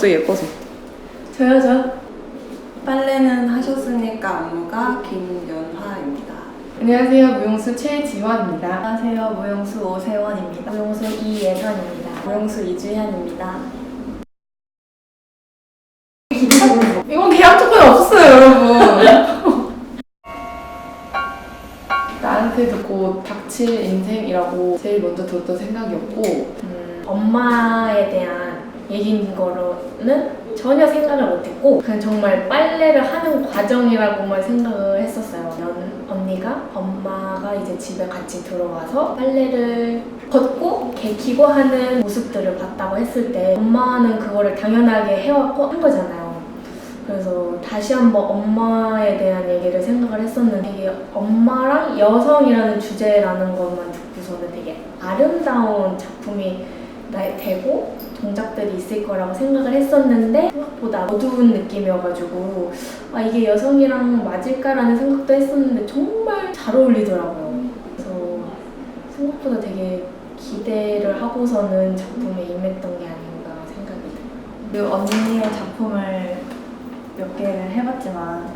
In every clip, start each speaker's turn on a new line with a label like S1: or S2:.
S1: 또 예뻐서.
S2: 저요 저.
S3: 빨래는 하셨으니까 안무가 김연화입니다.
S2: 안녕하세요 무용수 최지원입니다.
S3: 안녕하세요. 무용수 오세원입니다.
S4: 무용수 이예선입니다. 무용수 이주현입니다.
S2: 이건 계약 조건이 없었어요 여러분. 나한테도 곧 닥칠 인생이라고 제일 먼저 들었던 생각이었고
S4: 음, 엄마에 대한 얘기인 거로는 전혀 생각을 못했고 그냥 정말 빨래를 하는 과정이라고만 생각을 했었어요. 연, 언니가 엄마가 이제 집에 같이 들어와서 빨래를 걷고 개키고 하는 모습들을 봤다고 했을 때 엄마는 그거를 당연하게 해왔고 한 거잖아요. 그래서 다시 한번 엄마에 대한 얘기를 생각을 했었는데 이게 엄마랑 여성이라는 주제라는 것만 듣고서는 되게 아름다운 작품이 나- 되고 동작들이 있을 거라고 생각을 했었는데 생각보다 어두운 느낌이어가지고 아 이게 여성이랑 맞을까라는 생각도 했었는데 정말 잘 어울리더라고요. 그래서 생각보다 되게 기대를 하고서는 작품에 임했던 게 아닌가 생각이 들어요.
S3: 그 언니의 작품을 몇 개를 해봤지만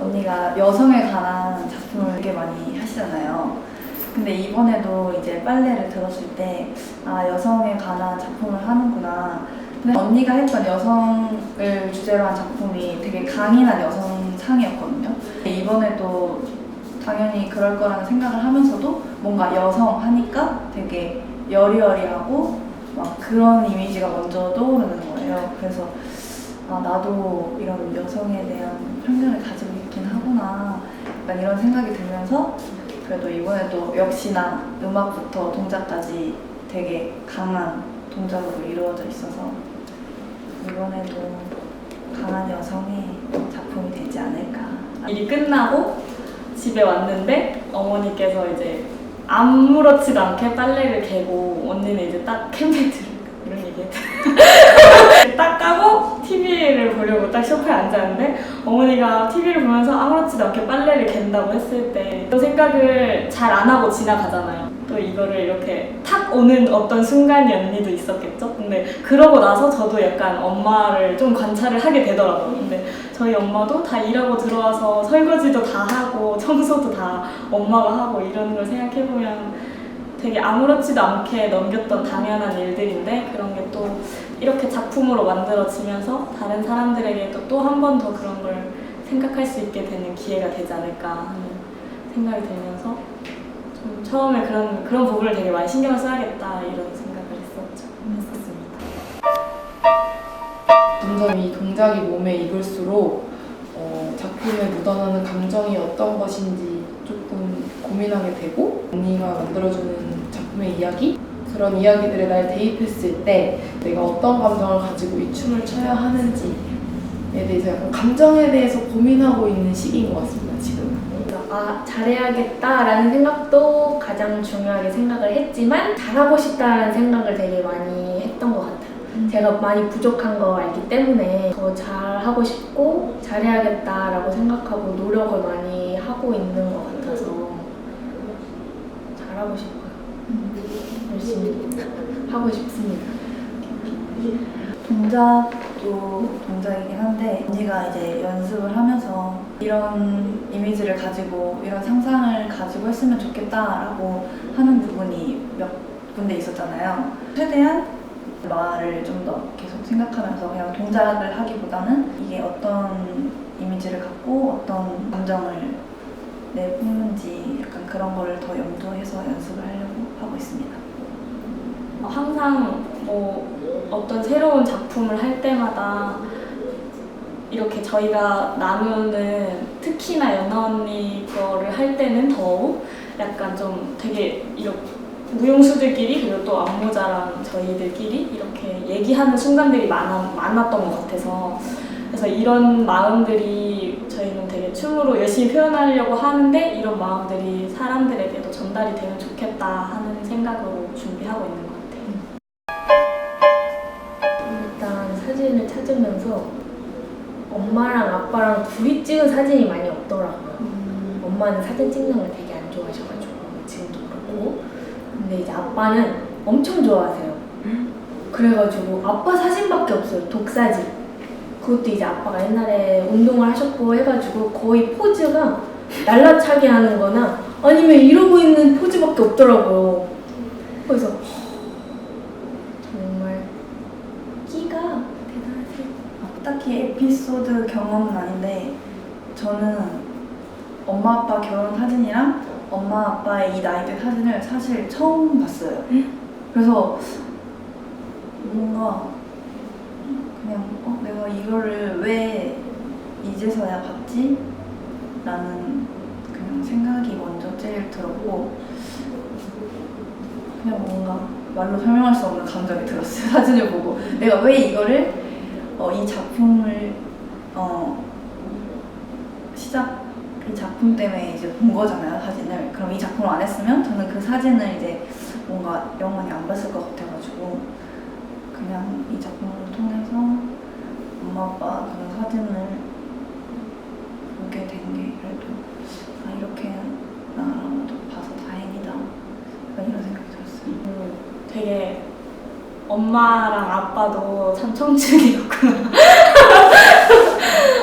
S3: 언니가 여성에 관한 작품을 되게 많이 하시잖아요. 근데 이번에도 이제 빨래를 들었을 때, 아, 여성에 관한 작품을 하는구나. 근데 언니가 했던 여성을 주제로 한 작품이 되게 강인한 여성상이었거든요. 이번에도 당연히 그럴 거라는 생각을 하면서도 뭔가 여성 하니까 되게 여리여리하고 막 그런 이미지가 먼저 떠오르는 거예요. 그래서 아, 나도 이런 여성에 대한 편견을 가지고 있긴 하구나. 약간 이런 생각이 들면서 그래도 이번에도 역시나 음악부터 동작까지 되게 강한 동작으로 이루어져 있어서 이번에도 강한 여성의 작품이 되지 않을까.
S5: 일이 끝나고 집에 왔는데 어머니께서 이제 아무렇지도 않게 빨래를 개고 언니는 이제 딱 캠베트를 이런 얘기 딱 까고 TV를 보려고 딱 소파에 앉았는데 어머니가 TV를 보면서 아무렇지도 않게 빨래를 갠다고 했을 때그 생각을 잘 안 하고 지나가잖아요. 또 이거를 이렇게 탁 오는 어떤 순간이 언니도 있었겠죠? 근데 그러고 나서 저도 약간 엄마를 좀 관찰을 하게 되더라고요. 근데 저희 엄마도 다 일하고 들어와서 설거지도 다 하고 청소도 다 엄마가 하고 이런 걸 생각해보면 되게 아무렇지도 않게 넘겼던 당연한 일들인데 그런 게또 이렇게 작품으로 만들어지면서 다른 사람들에게도 또 한 번 더 그런 걸 생각할 수 있게 되는 기회가 되지 않을까 하는 생각이 들면서 좀 처음에 그런 그런 부분을 되게 많이 신경을 써야겠다 이런 생각을 했었죠. 했었습니다.
S2: 점점 이 동작이 몸에 익을수록 어, 작품에 묻어나는 감정이 어떤 것인지 조금 고민하게 되고 언니가 만들어주는 작품의 이야기 그런 이야기들에 날 대입했을 때 내가 어떤 감정을 가지고 이 춤을 춰야 하는지에 대해서 약간 감정에 대해서 고민하고 있는 시기인 것 같습니다 지금.
S4: 아, 잘해야겠다라는 생각도 가장 중요하게 생각을 했지만 잘하고 싶다라는 생각을 되게 많이 했던 것 같아요. 제가 많이 부족한 거 알기 때문에 더 잘하고 싶고 잘해야겠다라고 생각하고 노력을 많이 하고 있는 것 같아서 잘하고 싶어요. 하고 싶습니다.
S3: 동작도 동작이긴 한데 언니가 이제 연습을 하면서 이런 이미지를 가지고 이런 상상을 가지고 했으면 좋겠다라고 하는 부분이 몇 군데 있었잖아요. 최대한 말을 좀 더 계속 생각하면서 그냥 동작을 하기보다는 이게 어떤 이미지를 갖고 어떤 감정을 내뿜는지 약간 그런 거를 더 염두해서 연습을 하려고 하고 있습니다.
S5: 어, 항상 뭐 어떤 새로운 작품을 할 때마다 이렇게 저희가 나누는 특히나 연아 언니 거를 할 때는 더욱 약간 좀 되게 이렇게 무용수들끼리 그리고 또 안무자랑 저희들끼리 이렇게 얘기하는 순간들이 많아, 많았던 것 같아서 그래서 이런 마음들이 저희는 되게 춤으로 열심히 표현하려고 하는데 이런 마음들이 사람들에게도 전달이 되면 좋겠다 하는 생각으로 준비하고 있는
S4: 찾으면서 엄마랑 아빠랑 둘이 찍은 사진이 많이 없더라고요. 엄마는 사진 찍는 걸 되게 안 좋아하셔가지고 지금도 그렇고 근데 이제 아빠는 엄청 좋아하세요. 그래가지고 아빠 사진밖에 없어요. 독사진. 그것도 이제 아빠가 옛날에 운동을 하셨고 해가지고 거의 포즈가 날라차게 하는 거나 아니면 이러고 있는 포즈밖에 없더라고요. 그래서 허, 정말 끼가 대단하세요.
S3: 딱히 에피소드 경험은 아닌데 저는 엄마 아빠 결혼 사진이랑 엄마 아빠의 이 나이 때 사진을 사실 처음 봤어요. 그래서 뭔가 그냥 어, 내가 이거를 왜 이제서야 봤지? 라는 그냥 생각이 먼저 제일 들었고 그냥 뭔가 말로 설명할 수 없는 감정이 들었어요. 사진을 보고 내가 왜 이거를 어, 이 작품을 어, 시작 이 작품 때문에 이제 본 거잖아요 사진을 그럼 이 작품을 안 했으면 저는 그 사진을 이제 뭔가 영원히 안 봤을 것 같아가지고 그냥 이 작품을 통해서 엄마 아빠 그런 사진을 보게 된 게 그래도 아 이렇게 나라도 봐서 다행이다 이런 생각이 들었어요.
S5: 음, 되게 엄마랑 아빠도 참 청춘이었구나.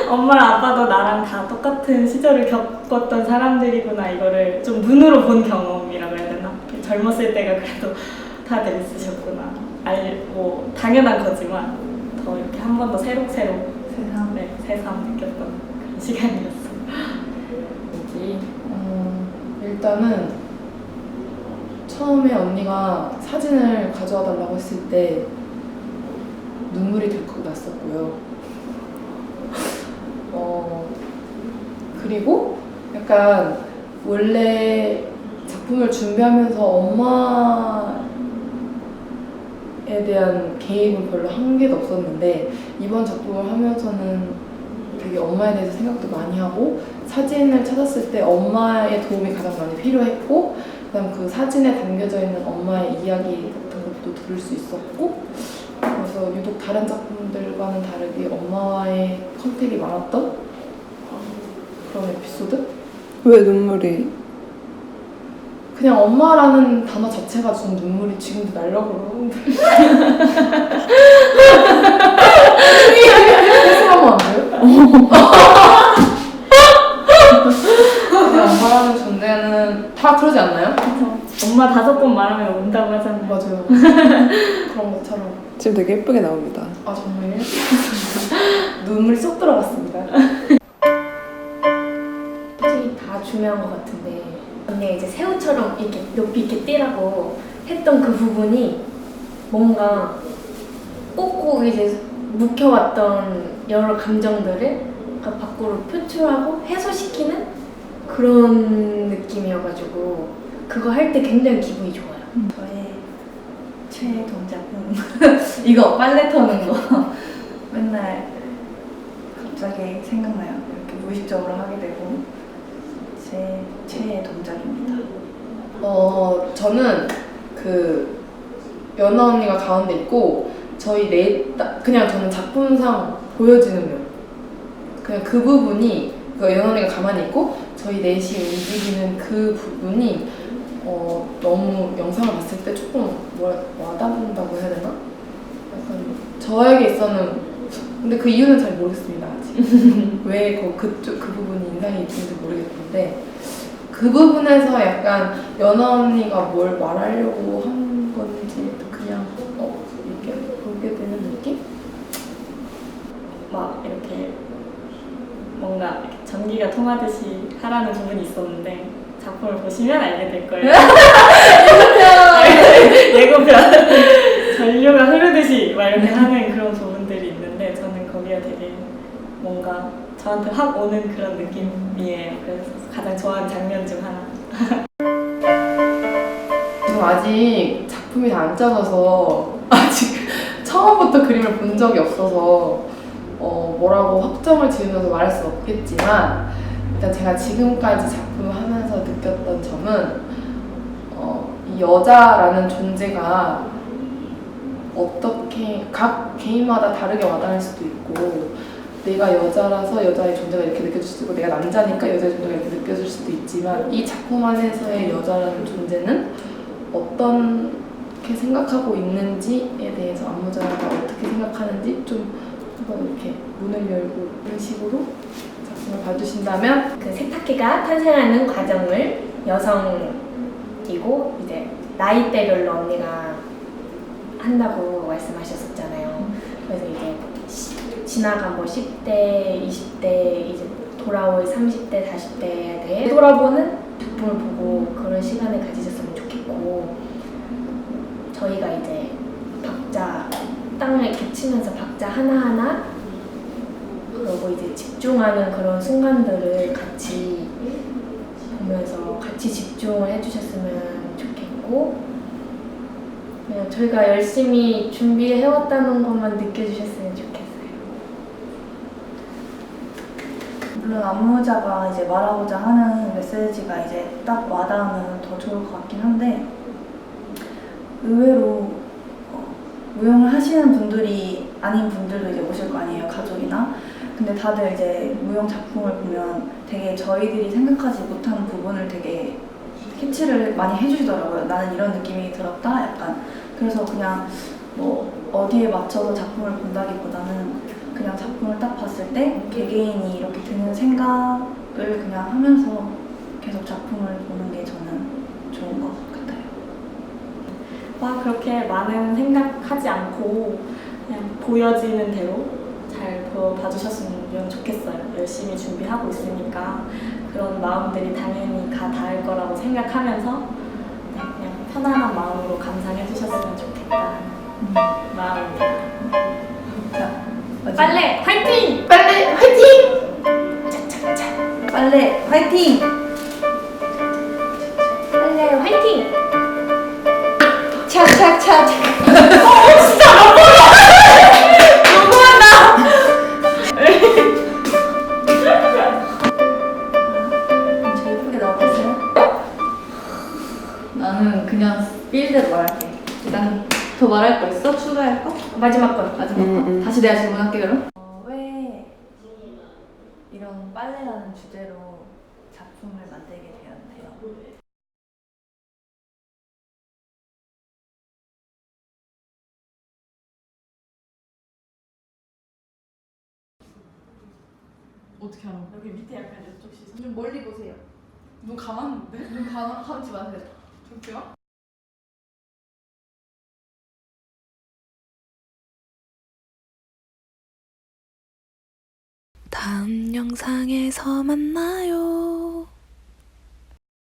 S5: 엄마랑 아빠도 나랑 다 똑같은 시절을 겪었던 사람들이구나 이거를 좀 눈으로 본 경험이라고 해야 되나? 젊었을 때가 그래도 다들 있으셨구나. 알, 뭐 당연한 거지만 더 이렇게 한 번 더 새록새록
S3: 세상
S5: 네, 새삼 느꼈던 그런 시간이었어요.
S2: 뭐지? 어, 일단은 처음에 언니가 사진을 가져와 달라고 했을 때 눈물이 덜컥 났었고요. 어, 그리고 약간 원래 작품을 준비하면서 엄마에 대한 개입은 별로 한 개도 없었는데 이번 작품을 하면서는 되게 엄마에 대해서 생각도 많이 하고 사진을 찾았을 때 엄마의 도움이 가장 많이 필요했고 그다음 그 사진에 담겨져 있는 엄마의 이야기 같은 것도 들을 수 있었고 그래서 유독 다른 작품들과는 다르게 엄마와의 컨택이 많았던 그런 에피소드?
S1: 왜 눈물이?
S2: 그냥 엄마라는 단어 자체가 준 눈물이 지금도 날려고 그러는데 해석하면 안 돼요? 엄마라는 존재는 다 그러지 않나요?
S5: 엄마 다섯 번 말하면 운다고 하잖아요.
S2: 맞아요 그런 것처럼
S1: 지금 되게 예쁘게 나옵니다.
S2: 아 정말요? 눈물이 쏙 들어갔습니다
S4: 다 중요한 것 같은데 언니가 이제 새우처럼 이렇게 높이 이렇게 뛰라고 했던 그 부분이 뭔가 꼭꼭 이제 묵혀왔던 여러 감정들을 그 밖으로 표출하고 해소시키는 그런 느낌이어가지고 그거 할 때 굉장히 기분이 좋아요.
S3: 저의 최애 동작은 이거 빨래 터는 거 맨날 갑자기 생각나요. 이렇게 무의식적으로 하게 되고 제 최애 동작입니다.
S2: 어 저는 그 연아 언니가 가운데 있고 저희 네 따- 그냥 저는 작품상 보여지는 면 그냥 그 부분이 그 연아 언니가 가만히 있고 저희 넷이 움직이는 그 부분이 어 너무 영상을 봤을 때 조금 뭐라 와닿는다고 해야 되나? 약간 저에게 있어는 근데 그 이유는 잘 모르겠습니다 왜 그 그쪽 그 부분이 인상이 있는지 모르겠는데 그 부분에서 약간 연아 언니가 뭘 말하려고 한 건지 그냥 어 이렇게 보게 되는 느낌?
S5: 막 이렇게 뭔가 이렇게 전기가 통하듯이 하라는 부분이 있었는데 작품을 보시면 알게 될 거예요. 예고편 전류가 흐르듯이 막 이렇게 하는 그런 부분들이 있는데 저는 거기가 되게 뭔가 저한테 확 오는 그런 느낌이에요. 그래서 가장 좋아하는 장면 중 하나.
S2: 지금 아직 작품이 다 안 짜져서 아직 처음부터 그림을 본 적이 없어서 어, 뭐라고 확정을 지으면서 말할 수 없겠지만 일단 제가 지금까지 작품을 하면서 느꼈던 점은 어, 이 여자라는 존재가 어떻게 각 개인마다 다르게 와닿을 수도 있고 내가 여자라서 여자의 존재가 이렇게 느껴질 수도 있고 내가 남자니까 여자의 존재가 이렇게 느껴질 수도 있지만 이 작품 안에서의 여자라는 존재는 어떻게 생각하고 있는지에 대해서 안무자가 어떻게 생각하는지 좀 한번 이렇게 문을 열고 이런 식으로 작품을 봐주신다면
S4: 그 세탁기가 탄생하는 과정을 여성이고 이제 나이대별로 언니가 한다고 말씀하셨었잖아요. 그래서 이제 시- 지나간 뭐 10대, 20대, 이제 돌아올 30대, 40대에 대해 돌아보는 작품을 보고 그런 시간을 가지셨으면 좋겠고 저희가 이제 박자 땅을 이렇게 치면서 박자 하나하나 그리고 이제 집중하는 그런 순간들을 같이 보면서 같이 집중을 해주셨으면 좋겠고 그냥 저희가 열심히 준비해왔다는 것만 느껴주셨으면 좋겠어요.
S3: 물론 안무자가 이제 말하고자 하는 메시지가 이제 딱 와닿으면 더 좋을 것 같긴 한데 의외로 어, 무용을 하시는 분들이 아닌 분들도 이제 오실 거 아니에요 가족이나. 근데 다들 이제 무용 작품을 보면 되게 저희들이 생각하지 못한 부분을 되게 캐치를 많이 해주시더라고요. 나는 이런 느낌이 들었다 약간. 그래서 그냥 뭐 어디에 맞춰서 작품을 본다기보다는 그냥 작품을 딱 봤을 때 개개인이 이렇게 드는 생각을 그냥 하면서 계속 작품을 보는 게 저는 좋은 것 같아요.
S5: 와 그렇게 많은 생각하지 않고 그냥 보여지는 대로 잘 보여봐주셨으면 좋겠어요. 열심히 준비하고 있으니까 그런 마음들이 당연히 다 닿을 거라고 생각하면서 네, 그냥 편안한 마음으로 감상해 주셨으면 좋겠다 마음입니다.
S3: 자.
S5: 빨래 화이팅!
S2: 빨리 화이팅!
S3: 빨래 화이팅!
S4: 빨래 화이팅!
S3: 차차차. 저 예쁘게 나왔어요? 나는 그냥 빌대로 말할게. 일단 더 말할 거 있어? 추가할 거?
S4: 마지막 건
S3: 마지막
S1: 음,
S3: 거.
S1: 음.
S3: 다시 내가 질문할게 그럼. 어, 왜 이런 빨래라는 주제로 작품을 만들게 되었나요?
S5: 어떻게 알아? 여기 밑에 약간 이쪽 시선
S2: 좀 멀리 보세요.
S5: 눈 감았는데?
S2: 눈 감, 감지 마세요.
S5: 저기요?
S6: 다음 영상에서 만나요.